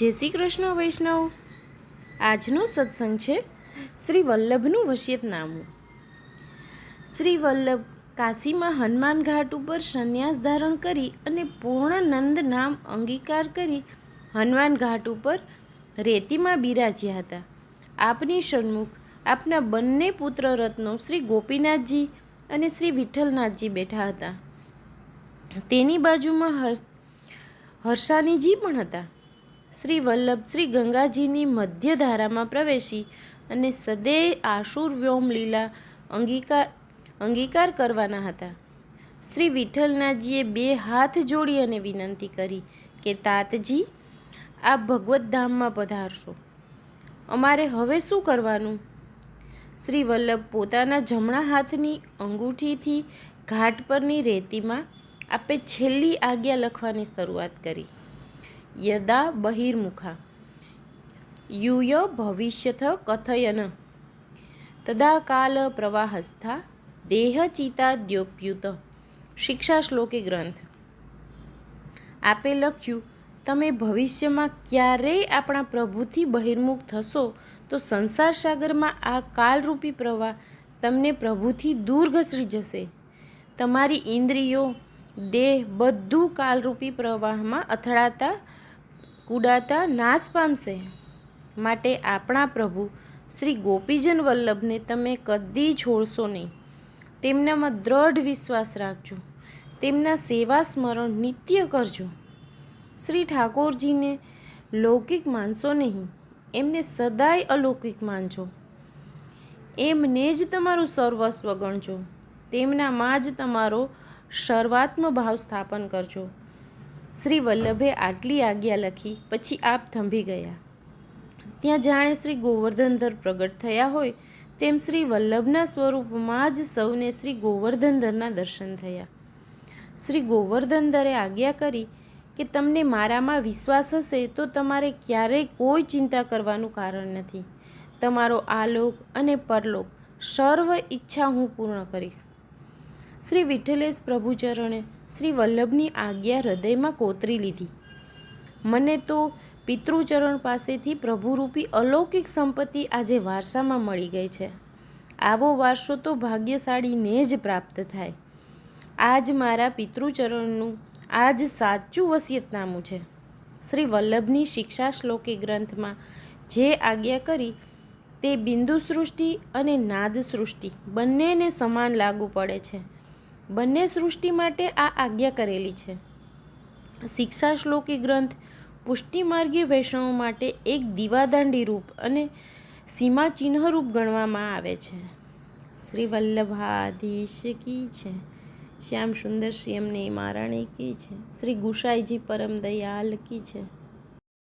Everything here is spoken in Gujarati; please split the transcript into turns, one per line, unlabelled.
જય શ્રી કૃષ્ણ, વૈષ્ણવ. આજનો સત્સંગ છે શ્રી વલ્લભનું વસિયતનામું. શ્રી વલ્લભ કાશીમાં હનુમાન ઘાટ ઉપર સંન્યાસ ધારણ કરી અને પૂર્ણાનંદ નામ અંગીકાર કરી હનુમાન ઘાટ ઉપર રેતીમાં બિરાજ્યા હતા. આપની સન્મુખ, આપના બંને પુત્ર રત્નો શ્રી ગોપીનાથજી અને શ્રી વિઠ્ઠલનાથજી બેઠા હતા. તેની બાજુમાં હર્ષ હર્ષાનીજી પણ હતા. શ્રી વલ્લભ શ્રી ગંગાજીની મધ્ય ધારામાં પ્રવેશી અને સદૈ આશુર વ્યોમ લીલા અંગીકાર અંગીકાર કરવાના હતા. શ્રી વિઠ્ઠલનાથજીએ બે હાથ જોડી અને વિનંતી કરી કે, તાતજી આપ ભગવત ધામમાં પધારશો. અમારે હવે શું કરવાનું? શ્રી વલ્લભ પોતાના જમણા હાથની અંગૂઠીથી ઘાટ પરની રેતીમાં આપે છેલ્લી આજ્ઞા લખવાની શરૂઆત કરી. યદા બહિર્મુખા. યુય ભવિષ્યથ કથયન. તદા કાલ પ્રવાહસ્થા દેહચિતાદ્યોપ્યુત શિક્ષા શ્લોકે ગ્રંથ. આપે લખ્યું, તમે ભવિષ્યમાં ક્યારેય આપણા પ્રભુથી બહિર્મુખ થશો તો સંસાર સાગરમાં આ કાલરૂપી પ્રવાહ તમને પ્રભુથી દૂર ઘસરી જશે. તમારી ઇન્દ્રિયો, દેહ બધું કાલરૂપી પ્રવાહમાં અથડાતા કૂડાતા નાશ પામશે? માટે આપણા પ્રભુ શ્રી ગોપીજન વલ્લભને તમે કદી છોડશો નહીં. તેમનામાં દ્રઢ વિશ્વાસ રાખજો. તેમના સેવા સ્મરણ નિત્ય કરજો. શ્રી ઠાકોરજીને લૌકિક માનશો નહીં, એમને સદાય અલૌકિક માનજો. એમને જ તમારું સર્વસ્વ ગણજો. તેમનામાં જ તમારો સર્વાત્મ ભાવ સ્થાપન કરજો. શ્રી વલ્લભે આટલી આજ્ઞા લખી, પછી આપ થંભી ગયા. ત્યાં જાણે શ્રી ગોવર્ધનધર પ્રગટ થયા હોય, તેમ શ્રી વલ્લભના સ્વરૂપમાં જ સૌને શ્રી ગોવર્ધનધરના દર્શન થયા. શ્રી ગોવર્ધનધરે આજ્ઞા કરી કે તમને મારામાં વિશ્વાસ હશે તો તમારે ક્યારેય કોઈ ચિંતા કરવાનું કારણ નથી. તમારો આલોક અને પરલોક સર્વ ઈચ્છા હું પૂર્ણ કરીશ. શ્રી વિઠ્ઠલેશ પ્રભુચરણે શ્રી વલ્લભની આજ્ઞા હૃદયમાં કોતરી લીધી. મને તો પિતૃચરણ પાસેથી પ્રભુરૂપી અલૌકિક સંપત્તિ આજે વારસામાં મળી ગઈ છે. આવો વારસો તો ભાગ્યશાળીને જ પ્રાપ્ત થાય. આજ મારા પિતૃચરણનું આજ સાચું વસિયતનામું છે. શ્રી વલ્લભની શિક્ષા શ્લોકી ગ્રંથમાં જે આજ્ઞા કરી, તે બિંદુ સૃષ્ટિ અને નાદ સૃષ્ટિ બંનેને સમાન લાગુ પડે છે. બંને સૃષ્ટિ માટે આ આજ્ઞા કરેલી છે. શિક્ષા શ્લોકી ગ્રંથ પુષ્ટિમાર્ગી વૈષ્ણવ માટે એક દીવાદાંડી રૂપ અને સીમા ચિહ્નરૂપ ગણવામાં આવે છે. શ્રી વલ્લભાધીશ કી છે. શ્યામ સુંદર શ્રી એમની મહારાણી કી છે. શ્રી ગુસાઈજી પરમ દયાલ કી છે.